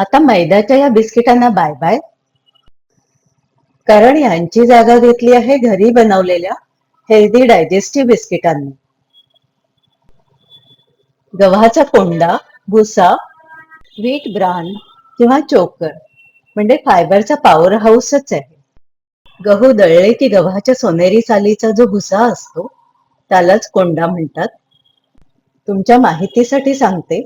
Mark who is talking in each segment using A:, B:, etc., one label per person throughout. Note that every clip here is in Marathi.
A: आता मैद्याच्या या बिस्किटांना बाय बाय. कारण यांची जागा घेतली आहे घरी बनवलेल्या हेल्दी डायजेस्टिव्ह बिस्किटांनी. गव्हाचा कोंडा भुसा व्हीट ब्रान किंवा चोकर म्हणजे फायबरचा पॉवर हाऊसच आहे. गहू दळले की गव्हाच्या सोनेरी सालीचा जो भुसा असतो त्यालाच कोंडा म्हणतात. तुमच्या माहितीसाठी सांगते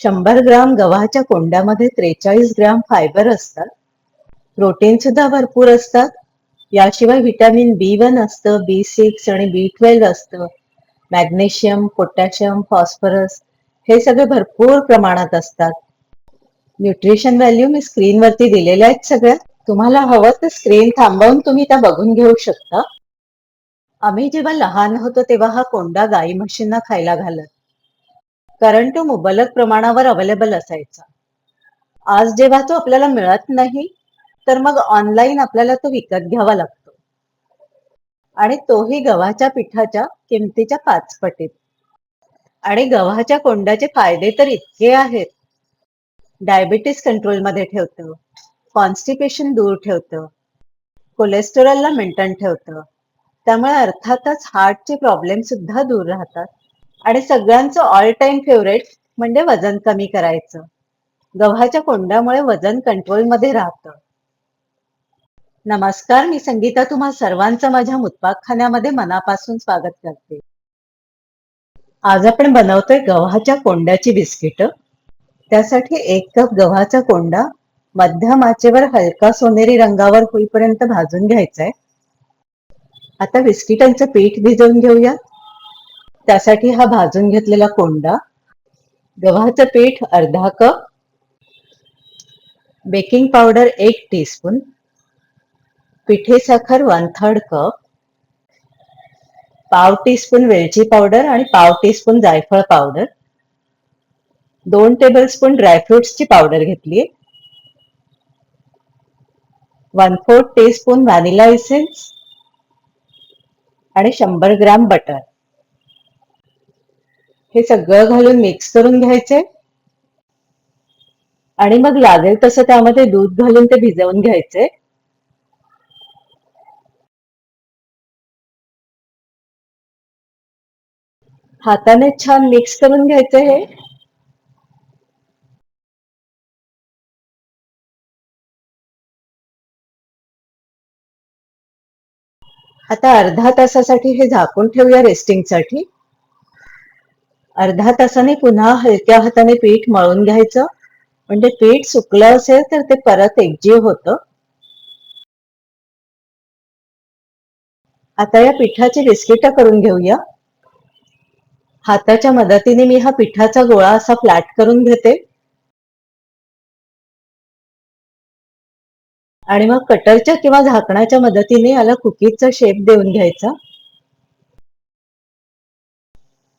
A: शंभर ग्राम गव्हाच्या कोंड्यामध्ये त्रेचाळीस ग्राम फायबर असतात. प्रोटीन सुद्धा भरपूर असतात. याशिवाय व्हिटॅमिन बी वन असतं बी सिक्स आणि बी ट्वेल्व असतं. मॅग्नेशियम पोटॅशियम फॉस्फरस हे सगळे भरपूर प्रमाणात असतात. न्यूट्रिशन व्हॅल्यू मी स्क्रीनवरती दिलेल्या आहेत सगळ्या. तुम्हाला हवं तर स्क्रीन थांबवून तुम्ही त्या बघून घेऊ शकता. आम्ही जेव्हा लहान होतो तेव्हा हा कोंडा गाई म्हशींना खायला घालत. कारण तो मुबलक प्रमाणावर अवेलेबल असायचा. आज जेव्हा तो आपल्याला मिळत नाही तर मग ऑनलाईन आपल्याला तो विकत घ्यावा लागतो. आणि तोही गव्हाच्या पिठाच्या किमतीच्या पाच पटीत आणि गव्हाच्या कोंड्याचे फायदे तर इतके आहेत. डायबिटीस कंट्रोलमध्ये ठेवतं कॉन्स्टिपेशन दूर ठेवतं कोलेस्टेरॉलला मेंटेन ठेवतं. त्यामुळे अर्थातच हार्टचे प्रॉब्लेम सुद्धा दूर राहतात. आणि सगळ्यांचं ऑल टाइम फेवरेट म्हणजे वजन कमी करायचं. गव्हाच्या कोंड्यामुळे वजन कंट्रोलमध्ये राहतं. नमस्कार मी संगीता तुम्हा सर्वांचं माझ्या मुतपाकखान्यामध्ये मनापासून स्वागत करते. आज आपण बनवतोय गव्हाच्या कोंड्याची बिस्किट. त्यासाठी एक कप गव्हाचा कोंडा मध्यम आचेवर हलका सोनेरी रंगावर होईपर्यंत भाजून घ्यायचा आहे आता बिस्किटांचं पीठ भिजवून घेऊयात. त्यासाठी हा भाजून घेतलेला कोंडा गव्हाचं पीठ अर्धा कप बेकिंग पावडर एक टीस्पून पिठे साखर वन थर्ड कप पाव टीस्पून वेलची पावडर आणि पाव टीस्पून जायफळ पावडर. दोन टेबल स्पून ड्रायफ्रुट्सची पावडर घेतली one fourth teaspoon vanilla essence आणि शंभर ग्राम बटर हे सगळं घालून मिक्स करून घ्यायचे. आणि मग लागेल तसं त्यामध्ये दूध घालून ते भिजवून घ्यायचे. हाताने छान मिक्स करून घ्यायचे हे. आता अर्धा तासासाठी हे झाकून ठेवूया रेस्टिंगसाठी अर्धा तासाने पुन्हा हलक्या हाताने पीठ मळून घ्यायचं. म्हणजे पीठ सुकलं असेल तर ते परत एकजीव होतं. आता या पिठाची बिस्किट करून घेऊया. हाताच्या मदतीने मी हा पिठाचा गोळा असा फ्लॅट करून घेते. आणि मग कटरच्या किंवा झाकणाच्या मदतीने याला कुकीजचा शेप देऊन घ्यायचा.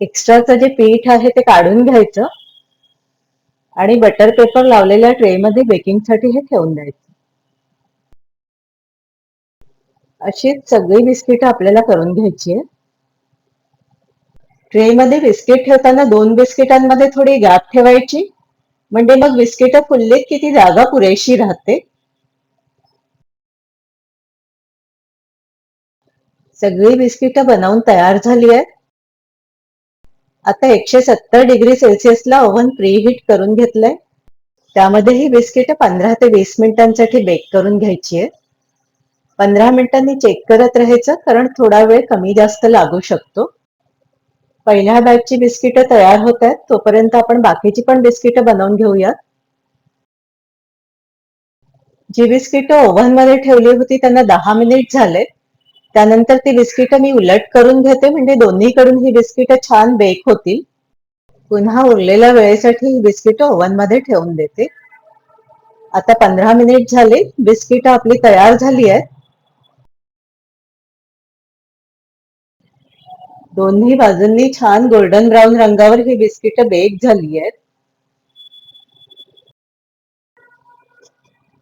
A: एक्स्ट्राचं जे पीठ आहे ते काढून घ्यायचं आणि बटर पेपर लावलेल्या ट्रे मध्ये बेकिंगसाठी हे ठेवून द्यायचं. अशी सगळी बिस्किट आपल्याला करून घ्यायची आहे ट्रे मध्ये बिस्किट ठेवताना दोन बिस्किटांमध्ये थोडी गॅप ठेवायची. म्हणजे मग बिस्किट फुललीत की ती जागा पुरेशी राहते. सगळी बिस्किट बनवून तयार झाली आहेत. आता एकशे सत्तर डिग्री सेल्सिअसला ओव्हन प्रीहीट करून घेतलंय. त्यामध्ये ही बिस्किट पंधरा ते वीस मिनिटांसाठी बेक करून घ्यायची आहे. पंधरा मिनिटांनी चेक करत राहायचं कारण थोडा वेळ कमी जास्त लागू शकतो. पहिल्या बॅचची बिस्किट तयार होत आहेत तोपर्यंत आपण बाकीची पण बिस्किट बनवून घेऊयात. जी बिस्किट ओव्हनमध्ये ठेवली होती त्यांना दहा मिनिट झाले त्यानंतर ती बिस्किट मी उलट करून घेते म्हणजे दोन्हीकडून ही बिस्किट छान बेक होतील. पुन्हा उरलेल्या वेळेसाठी ही बिस्किट ओव्हनमध्ये ठेवून देते. आता पंधरा मिनिट झाले बिस्किट आपली तयार झाली आहेत. दोन्ही बाजूंनी छान गोल्डन ब्राऊन रंगावर ही बिस्किट बेक झाली आहेत.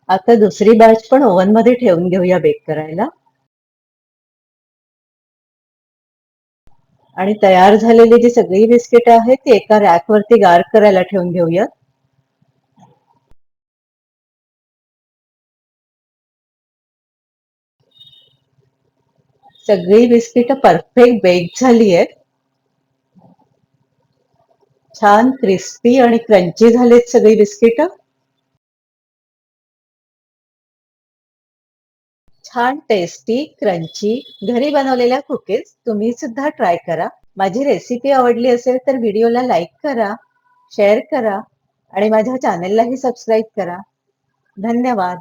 A: आता दुसरी बॅच पण ओव्हनमध्ये ठेवून घेऊया बेक करायला. आणि तयार झालेली जी सगळी बिस्किट आहेत ती एका रॅक वरती गार करायला ठेवून घेऊयात. सगळी बिस्किट परफेक्ट बेक झाली आहेत छान क्रिस्पी आणि क्रंची झालेत सगळी बिस्किटं. छान टेस्टी क्रंची घरी बनवलेल्या कुकीज तुम्ही सुद्धा ट्राय करा. माझी रेसिपी आवडली असेल तर व्हिडिओला लाईक करा शेअर करा आणि माझ्या चॅनेललाही सबस्क्राईब करा. धन्यवाद.